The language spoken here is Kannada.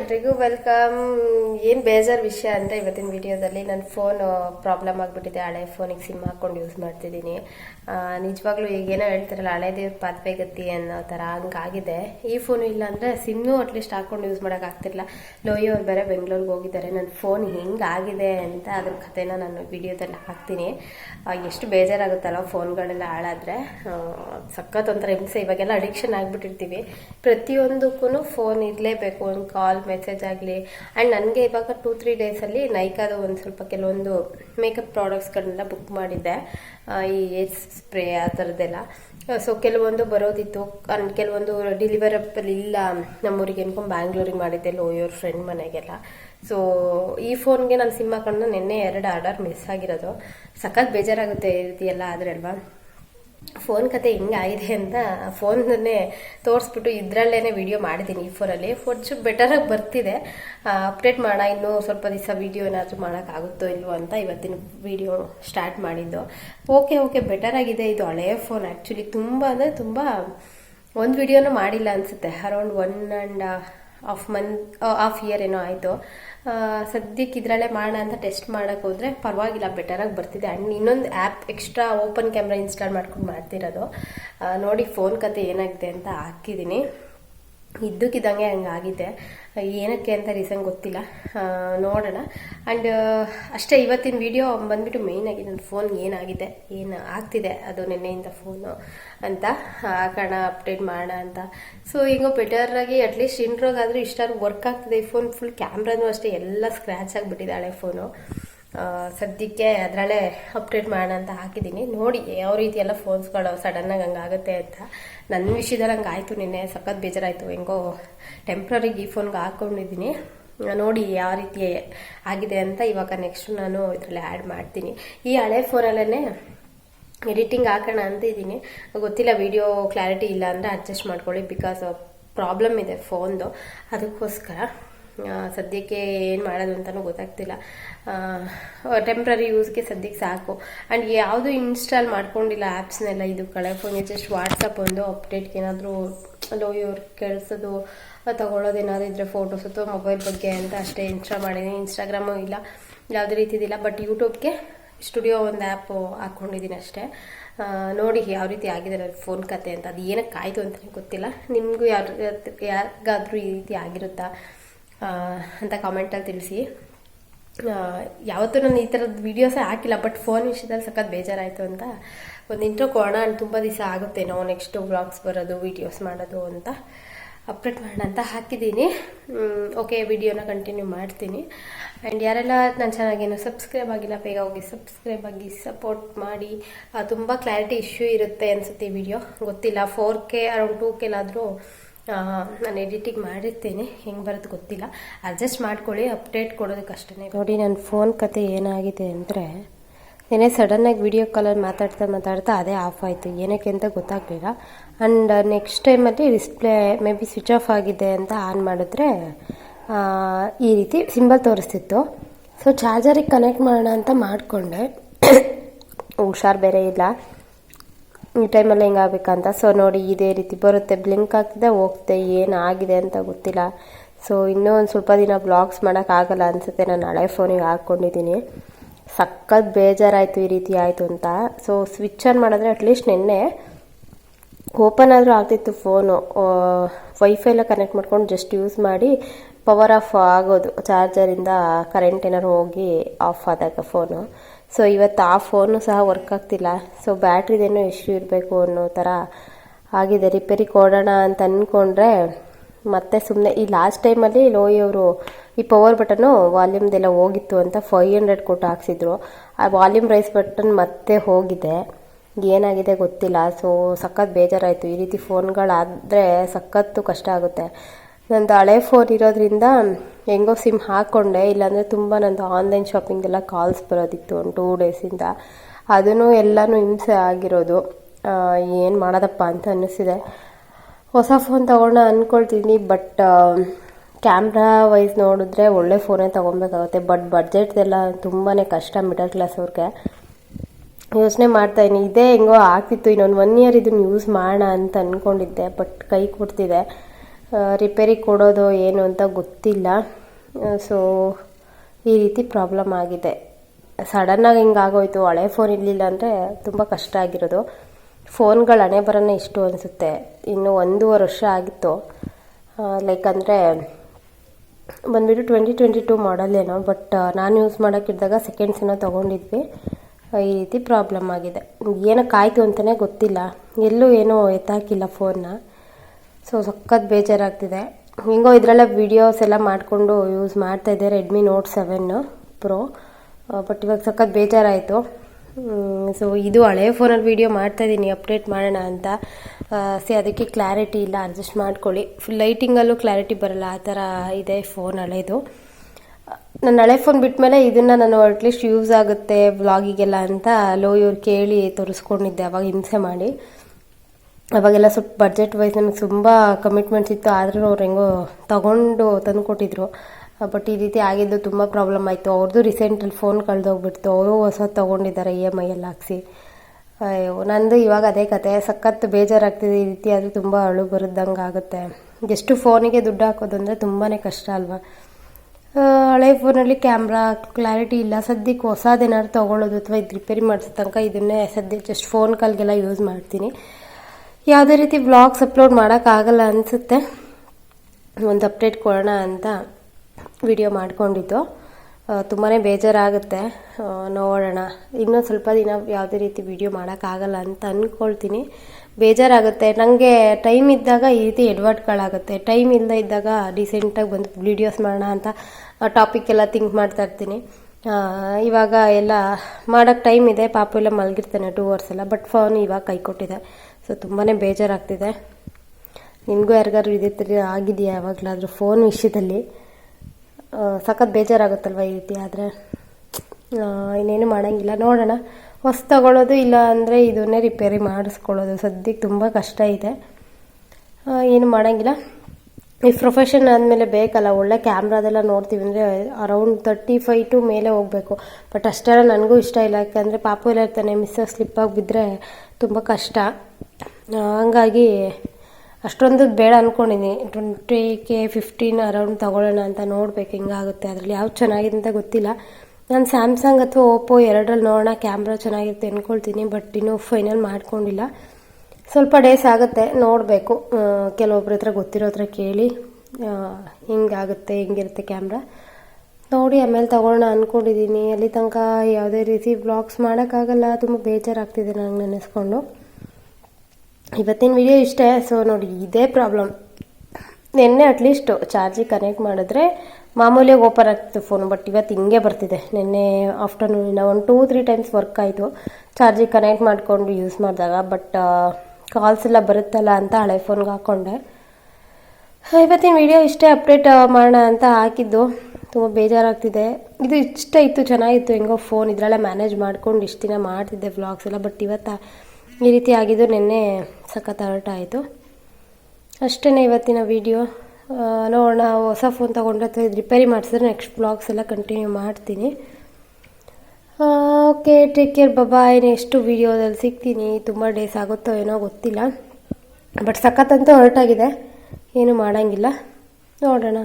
ಎಲ್ರಿಗೂ ವೆಲ್ಕಮ್. ಏನು ಬೇಜಾರು ವಿಷಯ ಅಂದರೆ ಇವತ್ತಿನ ವಿಡಿಯೋದಲ್ಲಿ ನನ್ನ ಫೋನ್ ಪ್ರಾಬ್ಲಮ್ ಆಗಿಬಿಟ್ಟಿದೆ. ಹಳೆ ಫೋನಿಗೆ ಸಿಮ್ ಹಾಕ್ಕೊಂಡು ಯೂಸ್ ಮಾಡ್ತಿದ್ದೀನಿ. ನಿಜವಾಗ್ಲೂ ಈಗೇನೋ ಹೇಳ್ತಾರಲ್ಲ ಹಳೇದೇ ಪಾತ್ವೆ ಗತಿ ಅನ್ನೋ ಥರ ಹಂಗಾಗಿದೆ. ಈ ಫೋನು ಇಲ್ಲ ಅಂದರೆ ಸಿಮ್ಮು ಅಟ್ಲೀಸ್ಟ್ ಹಾಕ್ಕೊಂಡು ಯೂಸ್ ಮಾಡೋಕ್ಕಾಗ್ತಿರಲಿಲ್ಲ ಲೋಯಿ ಅವ್ರು ಬೇರೆ ಬೆಂಗಳೂರಿಗೆ ಹೋಗಿದ್ದಾರೆ. ನನ್ನ ಫೋನ್ ಹೆಂಗಾಗಿದೆ ಅಂತ ಅದ್ರ ಕಥೆನ ನಾನು ವಿಡಿಯೋದಲ್ಲಿ ಹಾಕ್ತೀನಿ. ಎಷ್ಟು ಬೇಜಾರಾಗುತ್ತಲ್ಲ ಫೋನ್ಗಳೆಲ್ಲ ಹಾಳಾದರೆ. ಸಖತ್ ಒಂಥರ ಹಿಂಸೆ. ಇವಾಗೆಲ್ಲ ಅಡಿಕ್ಷನ್ ಆಗಿಬಿಟ್ಟಿರ್ತೀವಿ. ಪ್ರತಿಯೊಂದಕ್ಕೂ ಫೋನ್ ಇರಲೇಬೇಕು. ಒಂದು ಕಾಲ್ ಮೆಸೇಜ್ ಆಗಲಿ. ಆ್ಯಂಡ್ ನನಗೆ ಇವಾಗ ಟೂ ತ್ರೀ ಡೇಸಲ್ಲಿ ನೈಕಾದ ಒಂದು ಸ್ವಲ್ಪ ಕೆಲವೊಂದು ಮೇಕಪ್ ಪ್ರಾಡಕ್ಟ್ಸ್ಗಳನ್ನೆಲ್ಲ ಬುಕ್ ಮಾಡಿದ್ದೆ. ಈ ಏಜ್ ಸ್ಪ್ರೇ ಆ ಥರದ್ದೆಲ್ಲ ಸೊ ಕೆಲವೊಂದು ಬರೋದಿತ್ತು. ಕೆಲವೊಂದು ಡಿಲಿವರಬಲ್ ಇಲ್ಲ. ನಮ್ಮೂರಿಗೆ ಅನ್ಕೊಂಡು ಬ್ಯಾಂಗ್ಳೂರಿಗೆ ಮಾಡಿದ್ದೆ ಲೋಯೋರ್ ಫ್ರೆಂಡ್ ಮನೆಗೆಲ್ಲ. ಸೊ ಈ ಫೋನ್ಗೆ ನಾನು ಸಿಮ್ ಹಾಕೊಂಡು ನಿನ್ನೆ ಎರಡು ಆರ್ಡರ್ ಮಿಸ್ ಆಗಿರೋದು. ಸಖತ್ ಬೇಜಾರಾಗುತ್ತೆ ಈ ರೀತಿ ಎಲ್ಲ ಆದರೆ ಅಲ್ವಾ? ಫೋನ್ ಕತೆ ಹಿಂಗಾಗಿದೆ ಅಂತ ಫೋನನ್ನೇ ತೋರಿಸ್ಬಿಟ್ಟು ಇದರಲ್ಲೇ ವಿಡಿಯೋ ಮಾಡಿದ್ದೀನಿ ಈ ಫೋನಲ್ಲಿ ಫೋನ್ಸು ಬೆಟರಾಗಿ ಬರ್ತಿದೆ. ಅಪ್ಡೇಟ್ ಮಾಡೋಣ, ಇನ್ನೂ ಸ್ವಲ್ಪ ದಿವಸ ವಿಡಿಯೋ ಏನಾದರೂ ಮಾಡೋಕ್ಕಾಗುತ್ತೋ ಇಲ್ವೋ ಅಂತ ಇವತ್ತಿನ ವಿಡಿಯೋ ಸ್ಟಾರ್ಟ್ ಮಾಡಿದ್ದು. ಓಕೆ ಓಕೆ ಬೆಟರ್ ಆಗಿದೆ. ಇದು ಹಳೆಯ ಫೋನ್ ಆ್ಯಕ್ಚುಲಿ ತುಂಬ ಅಂದರೆ ತುಂಬ ಒಂದು ವಿಡಿಯೋನೂ ಮಾಡಿಲ್ಲ ಅನಿಸುತ್ತೆ. Around one and half month half year ಏನೋ ಆಯಿತು. ಸದ್ಯಕ್ಕೆ ಇದರಲ್ಲೇ ಮಾಡೋಣ ಅಂತ ಟೆಸ್ಟ್ ಮಾಡೋಕೆ ಹೋದರೆ ಪರವಾಗಿಲ್ಲ ಬೆಟರಾಗಿ ಬರ್ತಿದೆ. ಆ್ಯಂಡ್ ಇನ್ನೊಂದು app extra open camera install ಮಾಡ್ಕೊಂಡು ಮಾಡ್ತಿರೋದು. ನೋಡಿ ಫೋನ್ ಕತೆ ಏನಾಗಿದೆ ಅಂತ ಹಾಕಿದ್ದೀನಿ. ಇದ್ದಕ್ಕಿದ್ದಂಗೆ ಹಂಗಾಗಿದೆ. ಏನಕ್ಕೆ ಅಂತ ರೀಸನ್ ಗೊತ್ತಿಲ್ಲ. ನೋಡೋಣ. ಆ್ಯಂಡ್ ಅಷ್ಟೇ ಇವತ್ತಿನ ವಿಡಿಯೋ ಬಂದ್ಬಿಟ್ಟು ಮೇಯ್ನಾಗಿ ನನ್ನ ಫೋನ್ ಏನಾಗಿದೆ ಏನು ಆಗ್ತಿದೆ ಅದು ನಿನ್ನೆಯಿಂದ ಫೋನು ಅಂತ ಹಾಕೋಣ ಅಪ್ಡೇಟ್ ಮಾಡೋಣ ಅಂತ. ಸೊ ಈಗ ಬೆಟರಾಗಿ ಅಟ್ಲೀಸ್ಟ್ ಇಂಟ್ರೋಗಾದರೂ ಇಷ್ಟಾದ್ರು ವರ್ಕ್ ಆಗ್ತಿದೆ. ಈ ಫೋನ್ ಫುಲ್ ಕ್ಯಾಮ್ರಾನು ಅಷ್ಟೇ ಎಲ್ಲ ಸ್ಕ್ರ್ಯಾಚ್ ಆಗಿಬಿಟ್ಟಿದೆ ಹಳೆ ಫೋನು ಆ, ಸದ್ಯಕ್ಕೆ ಅದರಲ್ಲೇ ಅಪ್ಡೇಟ್ ಮಾಡೋಣ ಅಂತ ಹಾಕಿದ್ದೀನಿ. ನೋಡಿ, ಯಾವ ರೀತಿ ಎಲ್ಲ ಫೋನ್ಸ್ಗಳು ಸಡನ್ನಾಗಿ ಹಂಗಾಗುತ್ತೆ ಅಂತ. ನನ್ನ ವಿಷಯದಲ್ಲಿ ಹಂಗೆ ಆಯಿತು ನಿನ್ನೆ, ಸಖತ್ ಬೇಜಾರಾಯಿತು. ಹೆಂಗೋ ಟೆಂಪ್ರರಿಗೆ ಈ ಫೋನ್ಗೆ ಹಾಕ್ಕೊಂಡಿದ್ದೀನಿ ನೋಡಿ, ಯಾವ ರೀತಿ ಆಗಿದೆ ಅಂತ ಇವಾಗ ನೆಕ್ಸ್ಟ್ ನಾನು ಇದರಲ್ಲಿ ಆ್ಯಡ್ ಮಾಡ್ತೀನಿ. ಈ ಹಳೆ ಫೋನಲ್ಲೇ ಎಡಿಟಿಂಗ್ ಹಾಕೋಣ ಅಂತ ಇದ್ದೀನಿ. ಗೊತ್ತಿಲ್ಲ ವಿಡಿಯೋ ಕ್ಲಾರಿಟಿ ಇಲ್ಲ ಅಂದರೆ ಅಡ್ಜಸ್ಟ್ ಮಾಡ್ಕೊಳ್ಳಿ ಬಿಕಾಸ್ ಪ್ರಾಬ್ಲಮ್ ಇದೆ ಫೋನ್ದು ಅದಕ್ಕೋಸ್ಕರ. ಸದ್ಯಕ್ಕೆ ಏನು ಮಾಡೋದು ಅಂತಲೂ ಗೊತ್ತಾಗ್ತಿಲ್ಲ. ಟೆಂಪ್ರರಿ ಯೂಸ್ಗೆ ಸದ್ಯಕ್ಕೆ ಸಾಕು. ಆ್ಯಂಡ್ ಯಾವುದು ಇನ್ಸ್ಟಾಲ್ ಮಾಡ್ಕೊಂಡಿಲ್ಲ ಆ್ಯಪ್ಸ್ನೆಲ್ಲ ಇದು ಕಳೆ ಫೋನ್ಗೆ ಜಸ್ಟ್ ವಾಟ್ಸಪ್ ಒಂದು ಅಪ್ಡೇಟ್ಗೆ ಏನಾದರೂ ಲೋ ಇವ್ರು ಕೇಳಿಸೋದು ಏನಾದರೂ ಇದ್ದರೆ ಫೋಟೋಸ್ ಅಥವಾ ಮೊಬೈಲ್ ಬಗ್ಗೆ ಅಂತ ಅಷ್ಟೇ ಇನ್ಸ್ಟಾಲ್ ಮಾಡಿದ್ದೀನಿ ಇನ್ಸ್ಟಾಗ್ರಾಮು ಇಲ್ಲ, ಯಾವುದೇ ರೀತಿದಿಲ್ಲ ಬಟ್ ಯೂಟ್ಯೂಬ್ಗೆ ಸ್ಟುಡಿಯೋ ಒಂದು ಆ್ಯಪ್ ಹಾಕ್ಕೊಂಡಿದ್ದೀನಿ ಅಷ್ಟೇ. ನೋಡಿ ಯಾವ ರೀತಿ ಆಗಿದೆ ನನ್ನ ಫೋನ್ ಕತೆ ಅಂತ. ಅದು ಏನಕ್ಕೆ ಆಯಿತು ಅಂತಲೇ ಗೊತ್ತಿಲ್ಲ. ನಿಮಗೂ ಯಾರು ಯಾರಿಗಾದರೂ ಈ ರೀತಿ ಆಗಿರುತ್ತಾ? ಅಂತ ಕಾಮೆಂಟಲ್ಲಿ ತಿಳಿಸಿ. ಯಾವತ್ತೂ ನಾನು ಈ ಥರದ ವೀಡಿಯೋಸೇ ಹಾಕಿಲ್ಲ ಬಟ್ ಫೋನ್ ವಿಷಯದಲ್ಲಿ ಸಖತ್ ಬೇಜಾರಾಯಿತು ಅಂತ. ಒಂದು ಇಂಟ್ರೋ ಕೊಡೋಣ ಅಂತ ತುಂಬ ದಿವಸ ಆಗುತ್ತೆ, ನಾವು ನೆಕ್ಸ್ಟ್ ವ್ಲಾಗ್ಸ್ ಬರೋದು ವೀಡಿಯೋಸ್ ಮಾಡೋದು ಅಂತ. ಅಪ್ಡೇಟ್ ಮಾಡೋಣ ಅಂತ ಹಾಕಿದ್ದೀನಿ. ಓಕೆ ವಿಡಿಯೋನ ಕಂಟಿನ್ಯೂ ಮಾಡ್ತೀನಿ. ಆ್ಯಂಡ್ ಯಾರೆಲ್ಲ ನಾನು ಚೆನ್ನಾಗೇನು ಸಬ್ಸ್ಕ್ರೈಬ್ ಆಗಿಲ್ಲ, ಬೇಗ ಹೋಗಿ ಸಬ್ಸ್ಕ್ರೈಬ್ ಆಗಿ ಸಪೋರ್ಟ್ ಮಾಡಿ. ತುಂಬ ಕ್ಲಾರಿಟಿ ಇಶ್ಯೂ ಇರುತ್ತೆ ಅನಿಸುತ್ತೆ ವಿಡಿಯೋ ಗೊತ್ತಿಲ್ಲ ಫೋರ್ ಕೆ ಅರೌಂಡ್ ಟೂ ಕೆಲಾದರೂ ನಾನು ಎಡಿಟಿಂಗ್ ಮಾಡಿರ್ತೇನೆ. ಹೆಂಗೆ ಬರೋದು ಗೊತ್ತಿಲ್ಲ. ಅಡ್ಜಸ್ಟ್ ಮಾಡ್ಕೊಳ್ಳಿ ಅಪ್ಡೇಟ್ ಕೊಡೋದಕ್ಕಷ್ಟೇ ನೋಡಿ ನನ್ನ ಫೋನ್ ಕತೆ ಏನಾಗಿದೆ ಅಂದರೆ ಏನೇ ಸಡನ್ನಾಗಿ ವಿಡಿಯೋ ಕಾಲಲ್ಲಿ ಮಾತಾಡ್ತಾ ಮಾತಾಡ್ತಾ ಅದೇ ಆಫ್ ಆಯಿತು. ಏನಕ್ಕೆ ಅಂತ ಗೊತ್ತಾಗಲಿಲ್ಲ. ಆ್ಯಂಡ್ ನೆಕ್ಸ್ಟ್ ಟೈಮಲ್ಲಿ display may be switch off ಆಗಿದೆ ಅಂತ ಆನ್ ಮಾಡಿದ್ರೆ ಈ ರೀತಿ ಸಿಂಬಲ್ ತೋರಿಸ್ತಿತ್ತು. ಸೊ ಚಾರ್ಜರಿಗೆ ಕನೆಕ್ಟ್ ಮಾಡೋಣ ಅಂತ ಮಾಡಿಕೊಂಡೆ. ಹುಷಾರು ಬೇರೆ ಇಲ್ಲ. ಈ ಟೈಮಲ್ಲಿ ಹೆಂಗಾಗಬೇಕಂತ ಸೊ ನೋಡಿ, ಇದೇ ರೀತಿ ಬರುತ್ತೆ. ಬ್ಲಿಂಕ್ ಆಗ್ತಿದೆ ಹೋಗ್ತೆ ಏನು ಆಗಿದೆ ಅಂತ ಗೊತ್ತಿಲ್ಲ. ಸೊ ಇನ್ನೂ ಒಂದು ಸ್ವಲ್ಪ ದಿನ ಬ್ಲಾಗ್ಸ್ ಮಾಡೋಕ್ಕಾಗಲ್ಲ ಅನಿಸುತ್ತೆ. ನಾನು ಹಳೆ ಫೋನಿಗೆ ಹಾಕ್ಕೊಂಡಿದ್ದೀನಿ ಸಖತ್ ಬೇಜಾರಾಯಿತು ಈ ರೀತಿ ಆಯಿತು ಅಂತ. ಸೊ ಸ್ವಿಚ್ ಆನ್ ಮಾಡಿದ್ರೆ ಅಟ್ಲೀಸ್ಟ್ ನಿನ್ನೆ ಓಪನ್ ಆದರೂ ಆಗ್ತಿತ್ತು ಫೋನು ವೈಫೈಲ ಕನೆಕ್ಟ್ ಮಾಡ್ಕೊಂಡು ಜಸ್ಟ್ ಯೂಸ್ ಮಾಡಿ ಪವರ್ ಆಫ್ ಆಗೋದು. ಚಾರ್ಜರಿಂದ ಕರೆಂಟ್ ಏನಾದ್ರು ಹೋಗಿ ಆಫ್ ಆದಾಗ ಫೋನು ಸೊ ಇವತ್ತು ಆ ಫೋನು ಸಹ ವರ್ಕ್ ಆಗ್ತಿಲ್ಲ. ಸೊ ಬ್ಯಾಟ್ರಿದೇನೋ ಇಶ್ಯೂ ಇರಬೇಕು ಅನ್ನೋ ಥರ ಆಗಿದೆ. ರಿಪೇರಿ ಕೊಡೋಣ ಅಂತ ಅಂದ್ಕೊಂಡ್ರೆ ಮತ್ತೆ ಸುಮ್ಮನೆ ಈ ಲಾಸ್ಟ್ ಟೈಮಲ್ಲಿ ಲೋಯಿಯವರು ಈ ಪವರ್ ಬಟನ್ನು ವಾಲ್ಯೂಮ್ದೆಲ್ಲ ಹೋಗಿತ್ತು ಅಂತ ಫೈವ್ ಹಂಡ್ರೆಡ್ ಕೊಟ್ಟು ಹಾಕ್ಸಿದ್ರು. ಆ ವಾಲ್ಯೂಮ್ ರೈಸ್ ಬಟನ್ ಮತ್ತೆ ಹೋಗಿದೆ. ಏನಾಗಿದೆ ಗೊತ್ತಿಲ್ಲ. ಸೊ ಸಖತ್ ಬೇಜಾರಾಯಿತು. ಈ ರೀತಿ ಫೋನ್ಗಳಾದರೆ ಸಖತ್ತು ಕಷ್ಟ ಆಗುತ್ತೆ. ನಂದು ಹಳೆ ಫೋನ್ ಇರೋದ್ರಿಂದ ಹೆಂಗೋ ಸಿಮ್ ಹಾಕ್ಕೊಂಡೆ ಇಲ್ಲಾಂದರೆ ತುಂಬ ನಂದು ಆನ್ಲೈನ್ ಶಾಪಿಂಗೆಲ್ಲ ಕಾಲ್ಸ್ ಬರೋದಿತ್ತು ಒಂದು ಟೂ ಡೇಸಿಂದ ಅದನ್ನು ಎಲ್ಲನೂ ಹಿಂಸೆ ಆಗಿರೋದು. ಏನು ಮಾಡೋದಪ್ಪ ಅಂತ ಅನ್ನಿಸಿದೆ ಹೊಸ ಫೋನ್ ತೊಗೊಳೋಣ ಅಂದ್ಕೊಳ್ತೀನಿ ಬಟ್ ಕ್ಯಾಮ್ರಾ ವೈಸ್ ನೋಡಿದ್ರೆ ಒಳ್ಳೆ ಫೋನೇ ತೊಗೊಬೇಕಾಗುತ್ತೆ. ಬಟ್ ಬಡ್ಜೆಟ್ದೆಲ್ಲ ತುಂಬಾ ಕಷ್ಟ ಮಿಡಲ್ ಕ್ಲಾಸ್ ಅವ್ರಿಗೆ. ಯೋಚನೆ ಮಾಡ್ತಾ ಇದ್ದೀನಿ ಇದೇ ಹೆಂಗೋ ಆಗ್ತಿತ್ತು. ಇನ್ನೊಂದು ಒನ್ ಇಯರ್ ಇದನ್ನು ಯೂಸ್ ಮಾಡೋಣ ಅಂತ ಅಂದ್ಕೊಂಡಿದ್ದೆ ಬಟ್ ಕೈ ಕೊಡ್ತಿದೆ. ರಿಪೇರಿ ಕೊಡೋದು ಏನು ಅಂತ ಗೊತ್ತಿಲ್ಲ. ಸೊ ಈ ರೀತಿ ಪ್ರಾಬ್ಲಮ್ ಆಗಿದೆ. ಸಡನ್ನಾಗಿ ಹಿಂಗಾಗೋಯ್ತು ಹಳೆ ಫೋನ್ ಇರಲಿಲ್ಲ ಅಂದರೆ ತುಂಬ ಕಷ್ಟ ಆಗಿರೋದು. ಫೋನ್ಗಳು ಹಣೆ ಬರೋಣ ಇಷ್ಟು ಅನಿಸುತ್ತೆ. ಇನ್ನು ಒಂದೂವರೆ ವರ್ಷ ಆಗಿತ್ತು. ಲೈಕ್ ಅಂದರೆ, ಬಂದುಬಿಟ್ಟು ಟ್ವೆಂಟಿ ಟ್ವೆಂಟಿ ಟೂ ಮಾಡಲ್ಲೇನೋ ಬಟ್ ನಾನು ಯೂಸ್ ಮಾಡೋಕ್ಕಿದ್ದಾಗ ಸೆಕೆಂಡ್ಸ್ ಏನೋ ತೊಗೊಂಡಿದ್ವಿ. ಈ ರೀತಿ ಪ್ರಾಬ್ಲಮ್ ಆಗಿದೆ. ಏನಕ್ಕೆ ಆಯಿತು ಅಂತಲೇ ಗೊತ್ತಿಲ್ಲ. ಎಲ್ಲೂ ಏನೂ ಎತ್ತಾಕಿಲ್ಲ ಫೋನ್ನ ಸೊ ಸಖತ್ ಬೇಜಾರಾಗ್ತಿದೆ. ಹಿಂಗೋ ಇದರಲ್ಲೇ ವೀಡಿಯೋಸ್ ಎಲ್ಲ ಮಾಡಿಕೊಂಡು ಯೂಸ್ ಮಾಡ್ತಾಯಿದ್ದೆ Redmi note seven pro but ಇವಾಗ ಸಖತ್ ಬೇಜಾರಾಯಿತು. ಸೊ ಇದು ಹಳೆ ಫೋನಲ್ಲಿ ವೀಡಿಯೋ ಮಾಡ್ತಾಯಿದ್ದೀನಿ ಅಪ್ಡೇಟ್ ಮಾಡೋಣ ಅಂತ. ಸಿ ಅದಕ್ಕೆ ಕ್ಲಾರಿಟಿ ಇಲ್ಲ ಅಡ್ಜಸ್ಟ್ ಮಾಡ್ಕೊಳ್ಳಿ. ಫುಲ್ ಲೈಟಿಂಗಲ್ಲೂ ಕ್ಲಾರಿಟಿ ಬರಲ್ಲ, ಆ ಥರ ಇದೆ ಫೋನ್ ಹಳೆಯದು ನನ್ನ ಹಳೆ ಫೋನ್ ಬಿಟ್ಮೇಲೆ ಇದನ್ನು ನಾನು ಅಟ್ಲೀಸ್ಟ್ ಯೂಸ್ ಆಗುತ್ತೆ ವ್ಲಾಗಿಗೆಲ್ಲ ಅಂತ ಲೋ ಇವ್ರು ಕೇಳಿ ತೋರಿಸ್ಕೊಂಡಿದ್ದೆ, ಅವಾಗ ಹಿಂಸೆ ಮಾಡಿ. ಅವಾಗೆಲ್ಲ ಸ್ವಲ್ಪ ಬಜೆಟ್ ವೈಸ್ ನಮಗೆ ತುಂಬ ಕಮಿಟ್ಮೆಂಟ್ಸ್ ಇತ್ತು. ಆದ್ರೂ ಅವ್ರು ಹೆಂಗೋ ತಗೊಂಡು ತಂದು ಕೊಟ್ಟಿದ್ರು. ಬಟ್ ಈ ರೀತಿ ಆಗಿದ್ದು ತುಂಬ ಪ್ರಾಬ್ಲಮ್ ಆಯಿತು. ಅವ್ರದ್ದು ರೀಸೆಂಟಲ್ಲಿ ಫೋನ್ ಕಳೆದೋಗ್ಬಿಡ್ತು. ಅವರು ಹೊಸ ತೊಗೊಂಡಿದ್ದಾರೆ ಇ ಎಂ ಐ ಎಲ್ಲ ಹಾಕ್ಸಿ. ಅಯ್ಯೋ, ನಂದು ಇವಾಗ ಅದೇ ಕತೆ. ಸಖತ್ ಬೇಜಾರಾಗ್ತಿದೆ ಈ ರೀತಿ ಆದರೆ ತುಂಬ ಅಳು ಬರೋದಂಗೆ ಆಗುತ್ತೆ. ಎಷ್ಟು ಫೋನಿಗೆ ದುಡ್ಡು ಹಾಕೋದು ಅಂದರೆ ತುಂಬಾ ಕಷ್ಟ ಅಲ್ವಾ? ಹಳೆ ಫೋನಲ್ಲಿ ಕ್ಯಾಮ್ರಾ ಕ್ಲಾರಿಟಿ ಇಲ್ಲ. ಸದ್ಯಕ್ಕೆ ಹೊಸದೇನಾದ್ರು ತೊಗೊಳ್ಳೋದು ಅಥವಾ ಇದು ರಿಪೇರಿ ಮಾಡಿಸೋ ತನಕ ಇದನ್ನೇ ಸದ್ಯ ಜಸ್ಟ್ ಫೋನ್ ಕಾಲ್ಗೆಲ್ಲ ಯೂಸ್ ಮಾಡ್ತೀನಿ. ಯಾವುದೇ ರೀತಿ ವ್ಲಾಗ್ಸ್ ಅಪ್ಲೋಡ್ ಮಾಡೋಕ್ಕಾಗಲ್ಲ ಅನಿಸುತ್ತೆ. ಒಂದು ಅಪ್ಡೇಟ್ ಕೊಡೋಣ ಅಂತ ವಿಡಿಯೋ ಮಾಡಿಕೊಂಡಿದ್ದು. ತುಂಬಾ ಬೇಜಾರಾಗುತ್ತೆ. ನೋಡೋಣ. ಇನ್ನೂ ಸ್ವಲ್ಪ ದಿನ ಯಾವುದೇ ರೀತಿ ವಿಡಿಯೋ ಮಾಡೋಕ್ಕಾಗಲ್ಲ ಅಂತ ಅಂದ್ಕೊಳ್ತೀನಿ ಬೇಜಾರಾಗುತ್ತೆ. ನನಗೆ ಟೈಮ್ ಇದ್ದಾಗ ಈ ರೀತಿ ಎಡ್ವರ್ಟ್ಗಳಾಗುತ್ತೆ ಟೈಮ್ ಇಲ್ಲದೆ ಇದ್ದಾಗ ರೀಸೆಂಟಾಗಿ ಬಂದು ವಿಡಿಯೋಸ್ ಮಾಡೋಣ ಅಂತ ಟಾಪಿಕ್ ಎಲ್ಲ ಥಿಂಕ್ ಮಾಡ್ತಾ ಇರ್ತೀನಿ. ಇವಾಗ ಎಲ್ಲ ಮಾಡೋಕ್ಕೆ ಟೈಮ್ ಇದೆ. ಪಾಪು ಎಲ್ಲ ಮಲಗಿರ್ತಾನೆ ಟೂ ಅವರ್ಸ್ ಎಲ್ಲ ಬಟ್ ಫೋನ್ ಇವಾಗ ಕೈ ಕೊಟ್ಟಿದೆ. ಸೊ ತುಂಬಾ ಬೇಜಾರಾಗ್ತಿದೆ. ನಿಮಗೂ ಯಾರಿಗಾದ್ರು ಇದೇ ಥರ ಆಗಿದೆಯಾ ಯಾವಾಗಲಾದರೂ ಫೋನ್ ವಿಷಯದಲ್ಲಿ? ಸಖತ್ ಬೇಜಾರಾಗುತ್ತಲ್ವ ಈ ರೀತಿ ಆದರೆ? ಇನ್ನೇನು ಮಾಡೋಂಗಿಲ್ಲ. ನೋಡೋಣ. ಹೊಸ ತಗೊಳ್ಳೋದು ಇಲ್ಲ ಅಂದರೆ ಇದನ್ನೇ ರಿಪೇರಿ ಮಾಡಿಸ್ಕೊಳ್ಳೋದು. ಸದ್ಯಕ್ಕೆ ತುಂಬ ಕಷ್ಟ ಇದೆ. ಏನು ಮಾಡೋಂಗಿಲ್ಲ. ಈ ಪ್ರೊಫೆಷನ್ ಆದಮೇಲೆ ಬೇಕಲ್ಲ. ಒಳ್ಳೆ ಕ್ಯಾಮ್ರಾದೆಲ್ಲ ನೋಡ್ತೀವಿ ಅಂದರೆ ಅರೌಂಡ್ ತರ್ಟಿ ಫೈ ಟು ಮೇಲೆ ಹೋಗಬೇಕು. ಬಟ್ ಅಷ್ಟೆಲ್ಲ ನನಗೂ ಇಷ್ಟ ಇಲ್ಲ. ಯಾಕಂದರೆ ಪಾಪು ಎಲ್ಲ ಇರ್ತಾನೆ ಮಿಸ್ಸಾಗಿ ಸ್ಲಿಪ್ಪಾಗಿ ಬಿದ್ದರೆ ತುಂಬ ಕಷ್ಟ. ಹಂಗಾಗಿ ಅಷ್ಟೊಂದು ಬೇಡ ಅಂದ್ಕೊಂಡಿದ್ದೀನಿ ಟ್ವೆಂಟಿ ಕೆ ಫಿಫ್ಟೀನ್ ಅರೌಂಡ್ ತೊಗೊಳ್ಳೋಣ ಅಂತ ನೋಡ್ಬೇಕು ಹೆಂಗಾಗುತ್ತೆ ಅದರಲ್ಲಿ ಯಾವ್ದು ಚೆನ್ನಾಗಿದೆ ಅಂತ ಗೊತ್ತಿಲ್ಲ. ನಾನು ಸ್ಯಾಮ್ಸಂಗ್ ಅಥವಾ ಓಪೋ ಎರಡರಲ್ಲಿ ನೋಡೋಣ ಕ್ಯಾಮ್ರಾ ಚೆನ್ನಾಗಿರುತ್ತೆ ಅಂದ್ಕೊಳ್ತೀನಿ ಬಟ್ ಇನ್ನೂ ಫೈನಲ್ ಮಾಡ್ಕೊಂಡಿಲ್ಲ. ಸ್ವಲ್ಪ ಡೇಸ್ ಆಗುತ್ತೆ, ನೋಡಬೇಕು. ಕೆಲವೊಬ್ರ ಹತ್ರ ಗೊತ್ತಿರೋ ಹತ್ರ ಕೇಳಿ ಹಿಂಗಾಗುತ್ತೆ ಹಿಂಗಿರುತ್ತೆ ಕ್ಯಾಮ್ರಾ ನೋಡಿ, ಆಮೇಲೆ ತಗೊಳ್ಳೋಣ ಅಂದ್ಕೊಂಡಿದ್ದೀನಿ ಅಲ್ಲಿ ತನಕ ಯಾವುದೇ ರೀತಿ ಬ್ಲಾಗ್ಸ್ ಮಾಡೋಕ್ಕಾಗಲ್ಲ, ತುಂಬ ಬೇಜಾರಾಗ್ತಿದೆ ನನಗೆ ನೆನೆಸ್ಕೊಂಡು. ಇವತ್ತಿನ ವಿಡಿಯೋ ಇಷ್ಟೇ ಸೊ ನೋಡಿ, ಇದೇ ಪ್ರಾಬ್ಲಮ್ ನಿನ್ನೆ ಅಟ್ಲೀಸ್ಟ್ ಚಾರ್ಜಿಗೆ ಕನೆಕ್ಟ್ ಮಾಡಿದ್ರೆ ಮಾಮೂಲಿಯಾಗಿ ಓಪನ್ ಆಗ್ತಿತ್ತು ಫೋನು ಬಟ್ ಇವತ್ತು ಹಿಂಗೆ ಬರ್ತಿದೆ. ನಿನ್ನೆ ಆಫ್ಟರ್ನೂನಿಂದ ಒಂದು ಟೂ ತ್ರೀ ಟೈಮ್ಸ್ ವರ್ಕ್ ಆಯಿತು. ಚಾರ್ಜಿಗೆ ಕನೆಕ್ಟ್ ಮಾಡಿಕೊಂಡು ಯೂಸ್ ಮಾಡಿದಾಗ ಬಟ್ ಕಾಲ್ಸ್ ಎಲ್ಲ ಬರುತ್ತಲ್ಲ ಅಂತ ಹಳೆ ಫೋನ್ಗೆ ಹಾಕ್ಕೊಂಡೆ ಇವತ್ತಿನ ವಿಡಿಯೋ ಇಷ್ಟೇ ಅಪ್ಡೇಟ್ ಮಾಡೋಣ ಅಂತ ಹಾಕಿದ್ದು. ತುಂಬ ಬೇಜಾರಾಗ್ತಿದೆ. ಇದು ಇಷ್ಟ ಇತ್ತು, ಚೆನ್ನಾಗಿತ್ತು, ಹೆಂಗೋ ಫೋನ್ ಇದರಲ್ಲೇ ಮ್ಯಾನೇಜ್ ಮಾಡ್ಕೊಂಡು ಇಷ್ಟು ದಿನ ಮಾಡ್ತಿದ್ದೆ ವ್ಲಾಗ್ಸ್ ಎಲ್ಲ ಬಟ್ ಇವತ್ತು ಈ ರೀತಿ ಆಗಿದ್ದು ನಿನ್ನೆ ಸಖತ್ ಹರ್ಟ್ ಆಯಿತು. ಅಷ್ಟೇ ಇವತ್ತಿನ ವಿಡಿಯೋ ನೋಡೋಣ, ಹೊಸ ಫೋನ್ ತೊಗೊಂಡ್ರೆ ಅಥವಾ ಇದು ರಿಪೇರಿ ಮಾಡಿಸಿದ್ರೆ ನೆಕ್ಸ್ಟ್ ಬ್ಲಾಗ್ಸ್ ಎಲ್ಲ ಕಂಟಿನ್ಯೂ ಮಾಡ್ತೀನಿ. Okay take care bye bye next ವೀಡಿಯೋದಲ್ಲಿ ಸಿಗ್ತೀನಿ. ತುಂಬ ಡೇಸ್ ಆಗುತ್ತೋ ಏನೋ ಗೊತ್ತಿಲ್ಲ. ಬಟ್ ಸಖತ್ತಂತೂ ಹೊರಟಾಗಿದೆ ಏನು ಮಾಡೋಂಗಿಲ್ಲ. ನೋಡೋಣ.